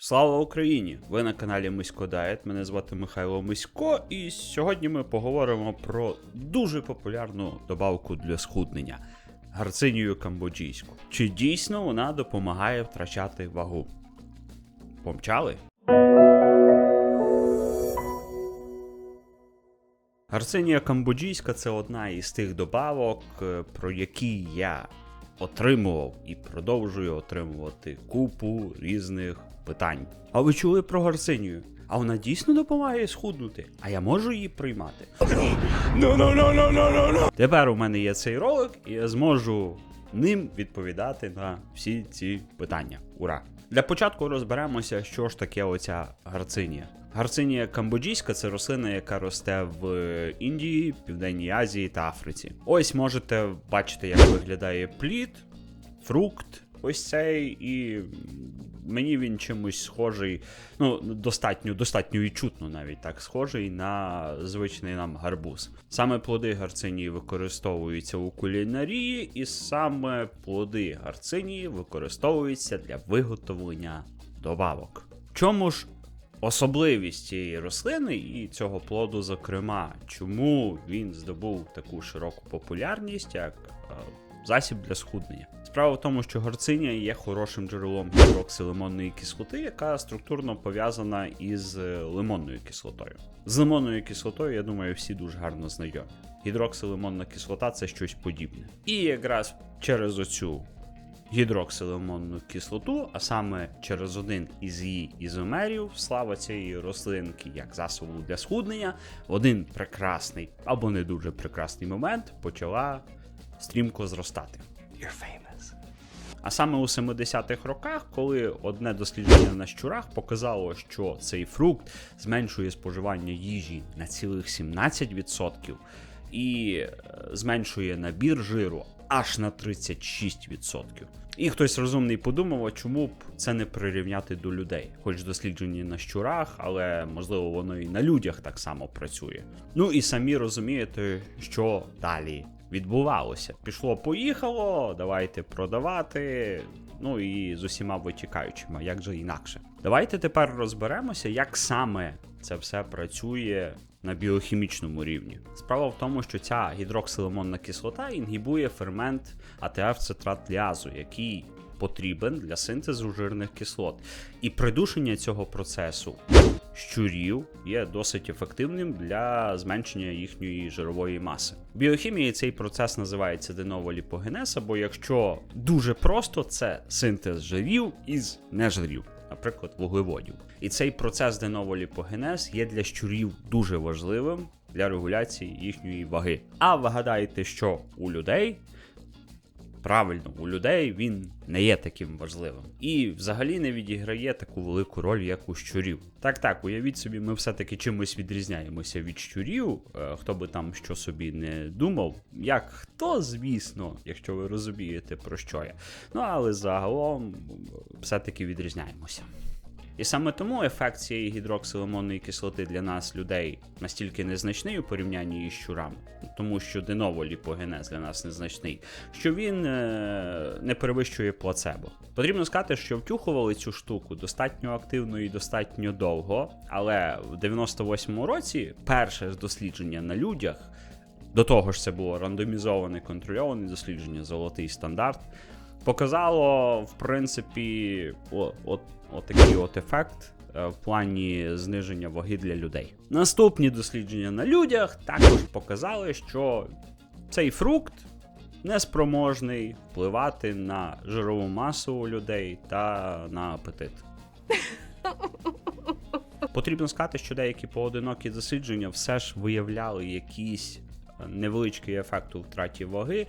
Слава Україні! Ви на каналі Мисько Дайет. Мене звати Михайло Мисько, і сьогодні ми поговоримо про дуже популярну добавку для схуднення гарцинію камбоджійську. Чи дійсно вона допомагає втрачати вагу? Помчали? Гарцинія камбоджійська це одна із тих добавок, е, про які я отримував і продовжую отримувати купу різних питань. А ви чули про гарцинію? А вона дійсно допомагає схуднути, а я можу її приймати. Тепер у мене є цей ролик, і я зможу ним відповідати на всі ці питання. Ура! Для початку розберемося, що ж таке оця гарцинія. Гарцинія камбоджійська це рослина, яка росте в Індії, Південній Азії та Африці. Ось можете бачити, як виглядає плід, фрукт. Ось цей, і мені він чимось схожий, ну, достатньо, достатньо відчутно навіть так схожий на звичний нам гарбуз. Саме плоди гарцинії використовуються у кулінарії, і саме плоди гарцинії використовуються для виготовлення добавок. Чому ж особливість цієї рослини і цього плоду, зокрема, чому він здобув таку широку популярність, як е, засіб для схуднення? Справа в тому, що горциня є хорошим джерелом гідроксилимонної кислоти, яка структурно пов'язана із е, лимонною кислотою. З лимонною кислотою, я думаю, всі дуже гарно знайомі. Гідроксилимонна кислота це щось подібне. І якраз через оцю гідроксилимонну кислоту, а саме через один із її ізомерів, слава цієї рослинки як засобу для схуднення, в один прекрасний або не дуже прекрасний момент почала стрімко зростати. You're famous. А саме у 70-х роках, коли одне дослідження на щурах показало, що цей фрукт зменшує споживання їжі на цілих 17% і е, зменшує набір жиру аж на 36%. І хтось розумний подумав, а чому б це не прирівняти до людей, хоч дослідження на щурах, але можливо воно і на людях так само працює. Ну і самі розумієте, що далі відбувалося. Пішло, поїхало, давайте продавати. Ну і з усіма витікаючими, як же інакше. Давайте тепер розберемося, як саме це все працює на біохімічному рівні. Справа в тому, що ця гідроксилимонна кислота інгібує фермент АТФ-цитратліазу, який потрібен для синтезу жирних кислот. І придушення цього процесу щурів є досить ефективним для зменшення їхньої жирової маси. В біохімії цей процес називається деноволіпогенез, або якщо дуже просто, це синтез жирів із нежирів. Наприклад, вуглеводів. І цей процес деноволіпогенез є для щурів дуже важливим для регуляції їхньої ваги. А вигадаєте, що у людей Правильно, у людей він не є таким важливим і взагалі не відіграє таку велику роль, як у щурів. Так, так, уявіть собі, ми все-таки чимось відрізняємося від щурів, е, хто би там що собі не думав. Як хто, звісно, якщо ви розумієте про що я. Ну але загалом все-таки відрізняємося. І саме тому ефект цієї гідроксилимонної кислоти для нас, людей, настільки незначний у порівнянні із щурами, тому що деноволіпогенез для нас незначний, що він е- не перевищує плацебо. Потрібно сказати, що втюхували цю штуку достатньо активно і достатньо довго, але в 98-му році перше дослідження на людях. До того ж, це було рандомізоване контрольоване дослідження, золотий стандарт. Показало, в принципі, о, от, от такий от ефект е, в плані зниження ваги для людей. Наступні дослідження на людях також показали, що цей фрукт неспроможний впливати на жирову масу у людей та на апетит. Потрібно сказати, що деякі поодинокі дослідження все ж виявляли якийсь е, невеличкий ефект у втраті ваги,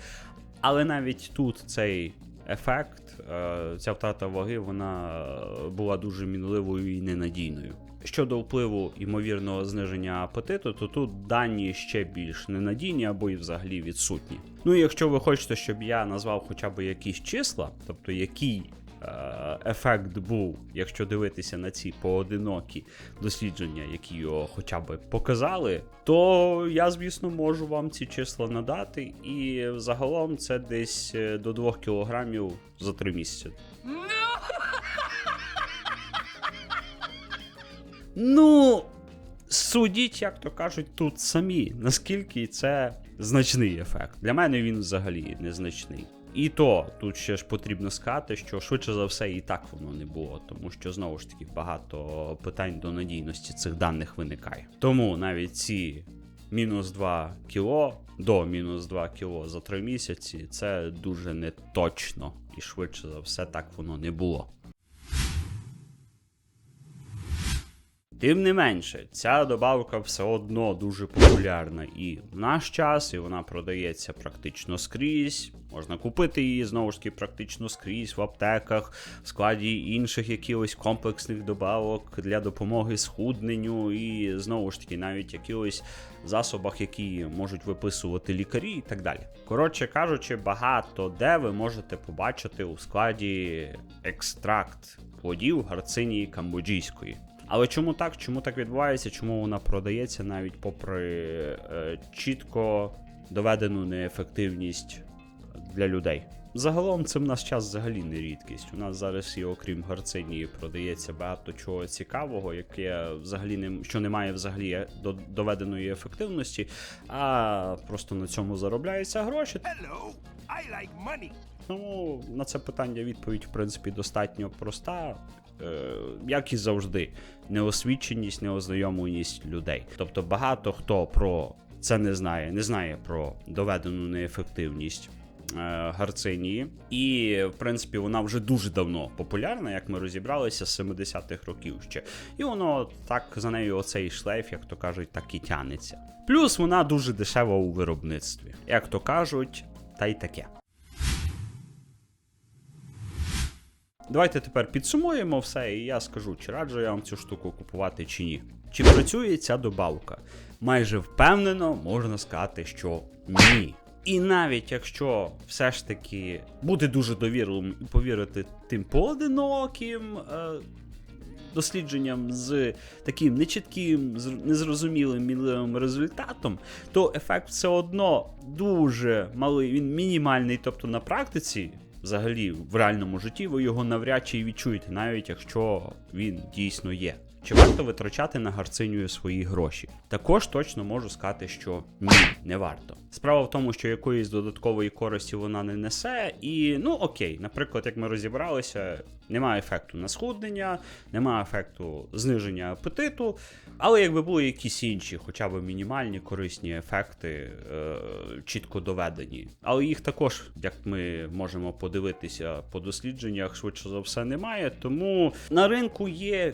але навіть тут цей ефект, е, ця втрата ваги, вона була дуже мінливою і ненадійною. Щодо впливу ймовірного зниження апетиту, то тут дані ще більш ненадійні або і взагалі відсутні. Ну і якщо ви хочете, щоб я назвав хоча б якісь числа, тобто який ефект був, якщо дивитися на ці поодинокі дослідження, які його хоча б показали, то я, звісно, можу вам ці числа надати, і загалом це десь е, до 2 кілограмів за 3 місяці. Ну, судіть, як то кажуть, тут самі, наскільки це значний ефект. Для мене він взагалі незначний. І то тут ще ж потрібно сказати, що швидше за все і так воно не було, тому що знову ж таки багато питань до надійності цих даних виникає. Тому навіть ці мінус 2 кіло до мінус 2 кіло за 3 місяці це дуже неточно, і швидше за все так воно не було. Тим не менше, ця добавка все одно дуже популярна і в наш час, і вона продається практично скрізь. Можна купити її знову ж таки практично скрізь в аптеках, в складі інших якихось комплексних добавок для допомоги схудненню, і знову ж таки навіть якихось засобах, які можуть виписувати лікарі і так далі. Коротше кажучи, багато де ви можете побачити у складі екстракт плодів гарцинії камбоджійської. Але чому так? Чому так відбувається? Чому вона продається навіть попри е, чітко доведену неефективність для людей? Загалом це в нас час взагалі не рідкість. У нас зараз і окрім гарцинії продається багато чого цікавого, яке взагалі не що не має взагалі до- доведеної ефективності, а просто на цьому заробляються гроші. Hello, I like money. Тому на це питання відповідь, в принципі, достатньо проста. Е, як і завжди, неосвіченість, неознайомленість людей. Тобто багато хто про це не знає, не знає про доведену неефективність. е, Гарцинії, і в принципі вона вже дуже давно популярна, як ми розібралися з 70-х років ще. І воно так за нею оцей шлейф, як то кажуть, так і тянеться. Плюс вона дуже дешева у виробництві, як то кажуть, та й таке. Давайте тепер підсумуємо все, і я скажу, чи раджу я вам цю штуку купувати чи ні. Чи працює ця добавка? Майже впевнено можна сказати, що ні. І навіть якщо все ж таки бути дуже довірливим і повірити тим поодиноким е, дослідженням з таким нечітким, зр- незрозумілим мінливим результатом, то ефект все одно дуже малий, він мінімальний. Тобто на практиці, взагалі, в реальному житті, ви його навряд чи відчуєте, навіть якщо він дійсно є. Чи варто витрачати на гарциню свої гроші? Також точно можу сказати, що ні, не варто. Справа в тому, що якоїсь додаткової користі вона не несе, і ну окей, наприклад, як ми розібралися, немає ефекту на схуднення, немає ефекту зниження апетиту, але якби були якісь інші, хоча б мінімальні корисні ефекти, е, чітко доведені. Але їх також, як ми можемо подивитися по дослідженнях, швидше за все немає. Тому на ринку є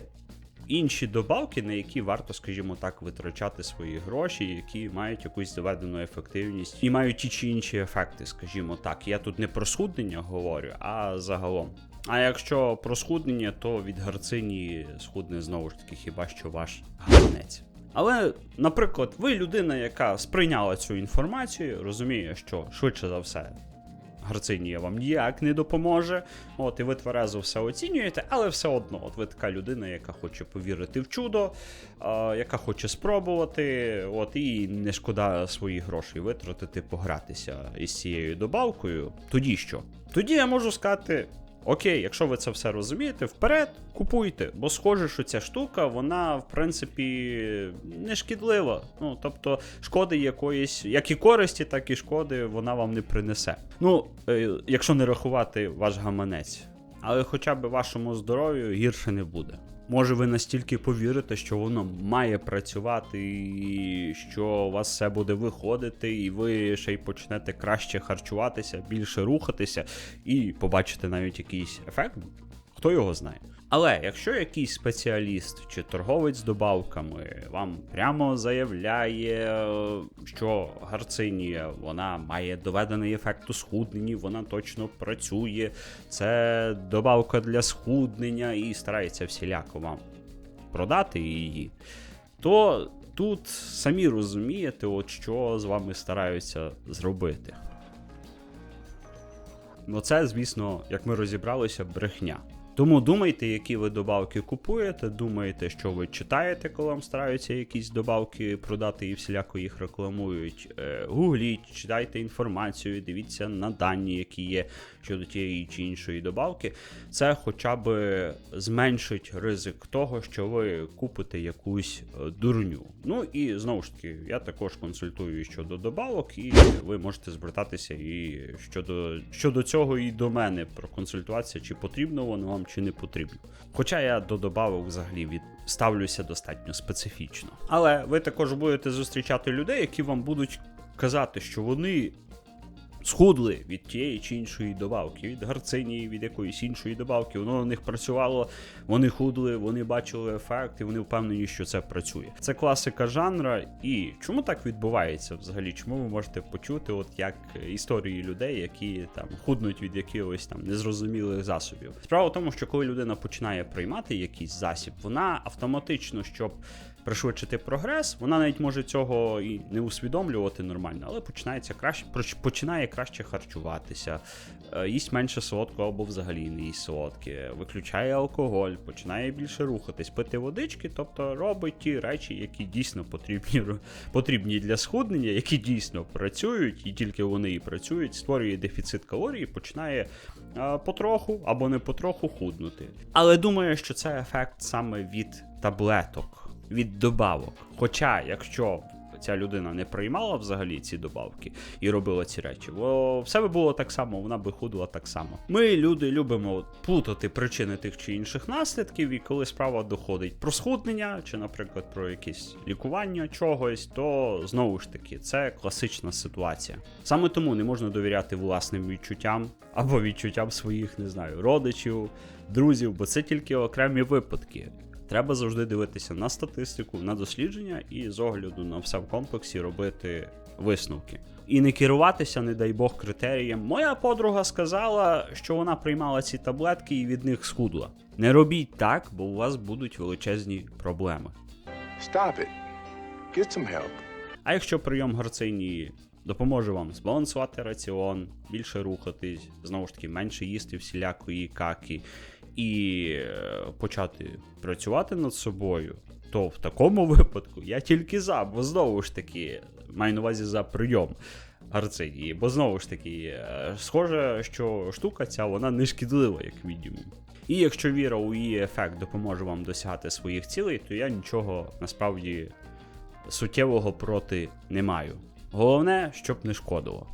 інші добавки, на які варто, скажімо так, витрачати свої гроші, які мають якусь доведену ефективність і мають ті чи інші ефекти, скажімо так. Я тут не про схуднення говорю, а загалом. А якщо про схуднення, то від гарцині схудне знову ж таки хіба що ваш гаманець. Але, наприклад, ви людина, яка сприйняла цю інформацію, розуміє, що швидше за все Гарцинія вам ніяк не допоможе. От, і ви тверезо все оцінюєте, але все одно, от ви така людина, яка хоче повірити в чудо, а, яка хоче спробувати, от, і не шкода свої гроші витратити, погратися із цією добавкою. Тоді що? Тоді я можу сказати. Окей, якщо ви це все розумієте, вперед купуйте, бо схоже, що ця штука, вона в принципі не шкідлива. Ну тобто, шкоди якоїсь, як і користі, так і шкоди вона вам не принесе. Ну, е, якщо не рахувати ваш гаманець, але хоча б вашому здоров'ю гірше не буде. Може, ви настільки повірите, що воно має працювати, і що у вас все буде виходити, і ви ще й почнете краще харчуватися, більше рухатися, і побачите навіть якийсь ефект. Хто його знає. Але якщо якийсь спеціаліст чи торговець з добавками вам прямо заявляє, що гарцинія вона має доведений ефект у схудненні, вона точно працює, це добавка для схуднення і старається всіляко вам продати її, то тут самі розумієте, от що з вами стараються зробити. Ну, це, звісно, як ми розібралися, брехня. Тому думайте, які ви добавки купуєте, думайте, що ви читаєте, коли вам стараються якісь добавки продати і всіляко їх рекламують. Е, Гугліть, читайте інформацію, дивіться на дані, які є щодо тієї чи іншої добавки. Це хоча б зменшить ризик того, що ви купите якусь е, дурню. Ну і знову ж таки, я також консультую щодо добавок, і ви можете звертатися і щодо, щодо цього і до мене проконсультуватися, чи потрібно воно вам, чи не потрібно. Хоча я до добавок взагалі від ставлюся достатньо специфічно. Але ви також будете зустрічати людей, які вам будуть казати, що вони схудли від тієї чи іншої добавки, від гарцинії, від якоїсь іншої добавки. Воно на них працювало, вони худли, вони бачили ефект, і вони впевнені, що це працює. Це класика жанра. І чому так відбувається взагалі? Чому ви можете почути, от як історії людей, які там худнуть від якихось там незрозумілих засобів? Справа в тому, що коли людина починає приймати якийсь засіб, вона автоматично, щоб пришвидшити прогрес. Вона навіть може цього і не усвідомлювати нормально, але починається краще, починає краще харчуватися, е, їсть менше солодкого або взагалі не їсть солодке, виключає алкоголь, починає більше рухатись, пити водички, тобто робить ті речі, які дійсно потрібні, потрібні для схуднення, які дійсно працюють, і тільки вони і працюють, створює дефіцит калорій, починає е, потроху або не потроху худнути. Але думаю, що це ефект саме від таблеток від добавок. Хоча, якщо ця людина не приймала взагалі ці добавки і робила ці речі, бо все би було так само, вона би худла так само. Ми, люди, любимо плутати причини тих чи інших наслідків, і коли справа доходить про схуднення, чи, наприклад, про якесь лікування чогось, то знову ж таки це класична ситуація. Саме тому не можна довіряти власним відчуттям або відчуттям своїх, не знаю, родичів, друзів, бо це тільки окремі випадки. Треба завжди дивитися на статистику, на дослідження і з огляду на все в комплексі робити висновки. І не керуватися, не дай Бог, критерієм. Моя подруга сказала, що вона приймала ці таблетки і від них схудла. Не робіть так, бо у вас будуть величезні проблеми. Stop it. Get some help. А якщо прийом гарцинії допоможе вам збалансувати раціон, більше рухатись, знову ж таки, менше їсти всілякої каки і е, почати працювати над собою, то в такому випадку я тільки за, бо знову ж таки маю на увазі за прийом гарцинії, бо знову ж таки, е, схоже, що штука ця вона не шкідлива, як мінімум. І якщо віра у її ефект допоможе вам досягати своїх цілей, то я нічого насправді суттєвого проти не маю. Головне, щоб не шкодило.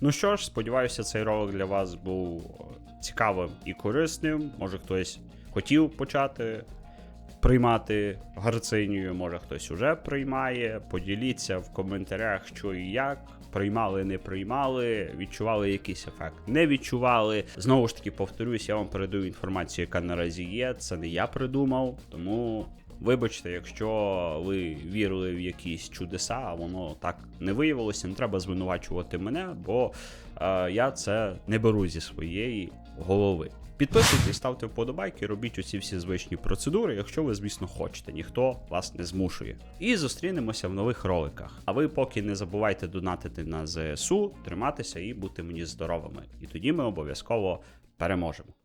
Ну що ж, сподіваюся, цей ролик для вас був цікавим і корисним. Може хтось хотів почати приймати гарцинію, може хтось уже приймає. Поділіться в коментарях, що і як. Приймали, не приймали, відчували якийсь ефект, не відчували. Знову ж таки, повторюсь, я вам передаю інформацію, яка наразі є. Це не я придумав, тому Вибачте, якщо ви вірили в якісь чудеса, а воно так не виявилося, не треба звинувачувати мене, бо е, я це не беру зі своєї голови. Підписуйтесь, ставте вподобайки, робіть усі всі звичні процедури, якщо ви, звісно, хочете, ніхто вас не змушує. І зустрінемося в нових роликах. А ви поки не забувайте донатити на ЗСУ, триматися і бути мені здоровими. І тоді ми обов'язково переможемо.